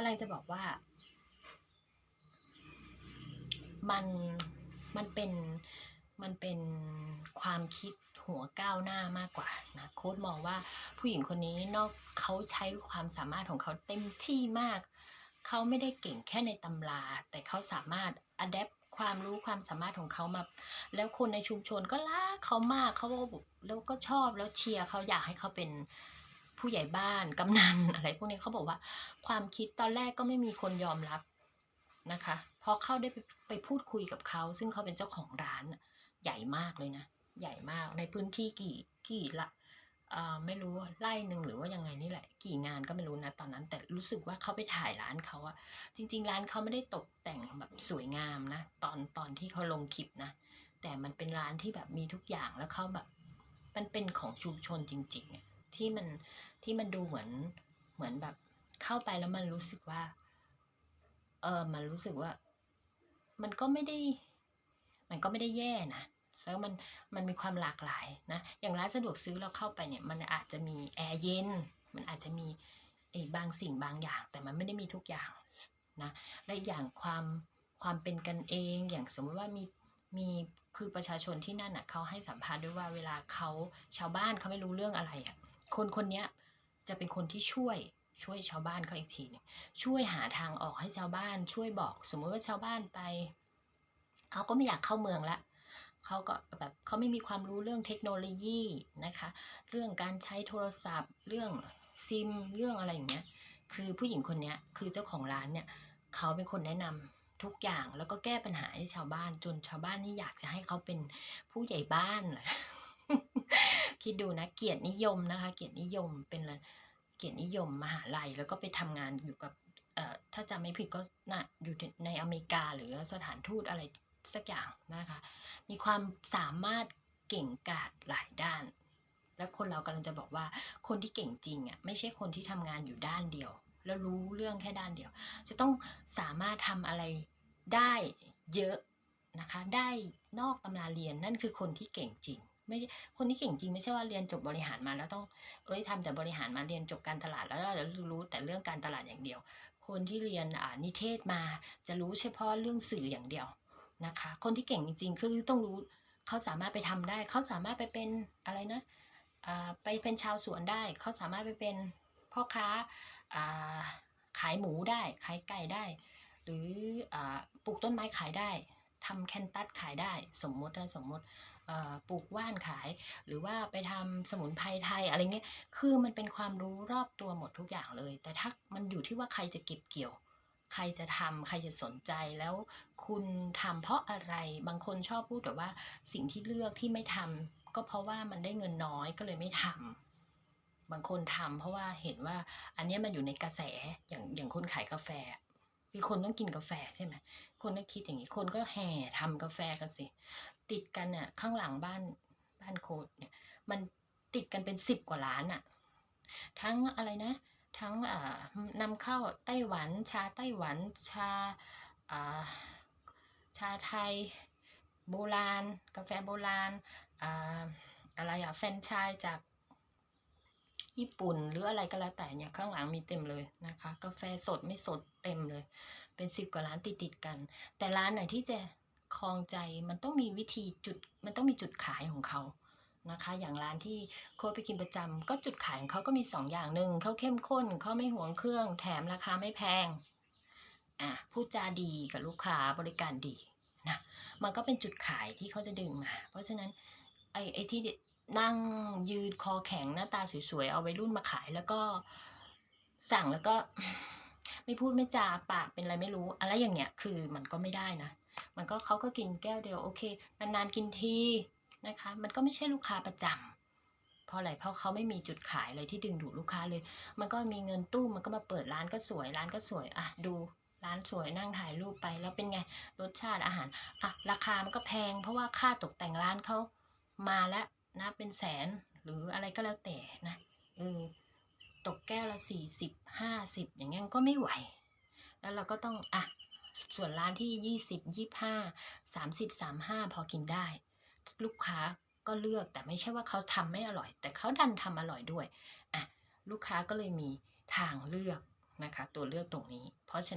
กำลังจะบอกว่า มันมันเป็นมันเป็นความคิดหัวก้าวหน้ามากกว่านะโค้ดมองว่าผู้หญิงคนนี้นอกเขาใช้ความสามารถของเขาเต็มที่มาก เขาไม่ได้เก่งแค่ในตำรา แต่เขาสามารถอัดแอปความรู้ความสามารถของเขามา แล้วคนในชุมชนก็รักเขามากเขาก็แล้วก็ชอบแล้วเชียร์เขาอยากให้เขาเป็น ผู้ใหญ่บ้านกำนันอะไรพวกนี้เขาบอกว่า ความคิดตอนแรกก็ไม่มีคนยอมรับนะคะพอเข้าได้ไปไปพูดคุยกับเขา ซึ่งเขาเป็นเจ้าของร้านใหญ่มากเลยนะ ใหญ่มากในพื้นที่กี่กี่ละไม่รู้ไร่หนึ่งหรือว่ายังไงนี่แหละ กี่งานก็ไม่รู้นะตอนนั้น แต่รู้สึกว่าเขาไปถ่ายร้านเขาอะจริง ๆ ร้านเขาไม่ได้ตกแต่งแบบสวยงามนะตอนตอนที่เขาลงคลิปนะ แต่มันเป็นร้านที่แบบมีทุกอย่างแล้วเขาแบบมันเป็นของชุมชนจริงๆอะ ที่มันที่มันดูเหมือนเหมือนแบบเข้าไปแล้วมันรู้สึกว่า เออมันรู้สึกว่า มันก็ไม่ได้ มันก็ไม่ได้แย่นะแล้วมันมันมีความหลากหลายนะอย่างร้านสะดวกซื้อเราเข้าไปเนี่ย มันอาจจะมีแอร์เย็นมันอาจจะมีไอ้บางสิ่งบางอย่าง แต่มันไม่ได้มีทุกอย่างนะและอีกอย่างความความเป็นกันเอง อย่างสมมติว่ามีมีคือประชาชนที่นั่นอะเขาให้สัมภาษณ์ด้วยว่าเวลาเขาชาวบ้านเขาไม่รู้เรื่องอะไรอะ คนคนเนี้ยจะเป็นคนที่ช่วยช่วยชาวบ้านเขาอีกทีหนึงช่วยหาทางออกให้ชาวบ้าน ช่วยบอก สมมติว่าชาวบ้านไปเขาก็ไม่อยากเข้าเมืองละเขาก็แบบเขาไม่มีความรู้เรื่องเทคโนโลยีนะคะ เรื่องการใช้โทรศัพท์ เรื่องซิมเรื่องอะไรอย่างเงี้ยคือผู้หญิงคนเนี้ยคือเจ้าของร้านเนี่ยเขาเป็นคนแนะนำทุกอย่างแล้วก็แก้ปัญหาให้ชาวบ้านจนชาวบ้านนี่อยากจะให้เขาเป็นผู้ใหญ่บ้าน คิดดูนะเกียรตินิยมนะคะ เกียรตินิยมเป็นอะไรเกียรตินิยมมหาลัย แล้วก็ไปทำงานอยู่กับเอ่อถ้าจำไม่ผิดก็น่ะอยู่ในอเมริกาหรือสถานทูตอะไรสักอย่างนะคะ มีความสามารถเก่งกาจหลายด้าน แล้วคนเรากำลังจะบอกว่าคนที่เก่งจริงอะไม่ใช่คนที่ทำงานอยู่ด้านเดียว แล้วรู้เรื่องแค่ด้านเดียว จะต้องสามารถทำอะไรได้เยอะนะคะ ได้นอกตำราเรียนนั่นคือคนที่เก่งจริง ไม่คนที่เก่งจริงไม่ใช่ว่าเรียนจบบริหารมาแล้วต้อง เอ้ยทำแต่บริหารมาเรียนจบการตลาดแล้วจะรู้แต่เรื่องการตลาดอย่างเดียว คนที่เรียนนิเทศมาจะรู้เฉพาะเรื่องสื่ออย่างเดียวนะคะ คนที่เก่งจริงๆคือต้องรู้เขาสามารถไปทำได้ เขาสามารถไปเป็นอะไรนะอ่าไปเป็นชาวสวนได้ เขาสามารถไปเป็นพ่อค้าอ่าขายหมูได้ ขายไก่ได้ หรืออาปลูกต้นไม้ขายได้ ทำแคนตัสขายได้สมมตินะสมมติปลูกว่านขาย หรือว่าไปทำสมุนไพรไทยอะไรเงี้ยคือมันเป็นความรู้รอบตัวหมดทุกอย่างเลย แต่ถ้ามันอยู่ที่ว่าใครจะเก็บเกี่ยว ใครจะทำใครจะสนใจแล้วคุณทำเพราะอะไรบางคนชอบพูดแต่ว่าสิ่งที่เลือกที่ไม่ทำก็เพราะว่ามันได้เงินน้อยก็เลยไม่ทำบางคนทำเพราะว่าเห็นว่าอันนี้มันอยู่ในกระแสอย่างอย่างคนขายกาแฟ คือคนต้องกินกาแฟใช่ไหมคนก็คิดอย่างนี้ คนก็แห่ทำกาแฟกันสิ ติดกันน่ะ ข้างหลังบ้านบ้านโคดเนี่ย มันติดกันเป็นสิบกว่าล้านอะ ทั้งอะไรนะ ทั้งอ่านำเข้าไต้หวัน ชาไต้หวัน ชาอ่าชาไทย โบราณ กาแฟโบราณอ่าอะไรอะแฟรนชส์จาก ญี่ปุ่นหรืออะไรก็แล้วแต่เนี่ยข้างหลังมีเต็มเลยนะคะ กาแฟสดไม่สดเต็มเลย เป็นสิบกว่าร้านติดติดกัน แต่ร้านไหนที่จะคลองใจมันต้องมีวิธีจุดมันต้องมีจุดขายของเขานะคะ อย่างร้านที่โค้ชไปกินประจำก็จุดขายของเขาก็มีสองอย่างหนึ่งเขาเข้มข้นเขาไม่หวงเครื่อง แถมราคาไม่แพงอะพูดจาดีกับลูกค้าบริการดีนะมันก็เป็นจุดขายที่เขาจะดึงมา เพราะฉะนั้นไอ้ไอ้ที่ นั่งยืนคอแข็งหน้าตาสวยๆ เอาไว้รุ่นมาขายแล้วก็สั่งแล้วก็ไม่พูดไม่จาปากเป็นอะไรไม่รู้ อะไรอย่างเงี้ยคือมันก็ไม่ได้นะ มันก็เขาก็กินแก้วเดียวโอเคนานๆกินทีนะคะ มันก็ไม่ใช่ลูกค้าประจำเพราะอะไรเพราะเขาไม่มีจุดขายอะไรที่ดึงดูดลูกค้าเลย มันก็มีเงินตู้มันก็มาเปิดร้านก็สวยร้านก็สวยอะดูร้านสวยนั่งถ่ายรูปไปแล้วเป็นไงรสชาติอาหารอะราคามันก็แพง เพราะว่าค่าตกแต่งร้านเขามาแล้ว นะเป็นแสนหรืออะไรก็แล้วแต่นะเออตกแก้วละสี่สิบห้าสิบอย่างเงี้ยก็ไม่ไหว แล้วเราก็ต้องอะส่วนร้านที่ยี่สิบยี่ห้าสามสิบสามห้าพอกินได้ ลูกค้าก็เลือกแต่ไม่ใช่ว่าเขาทำไม่อร่อย แต่เขาดันทำอร่อยด้วยอะลูกค้าก็เลยมีทางเลือกนะคะ ตัวเลือกตรงนี้ เพราะฉะ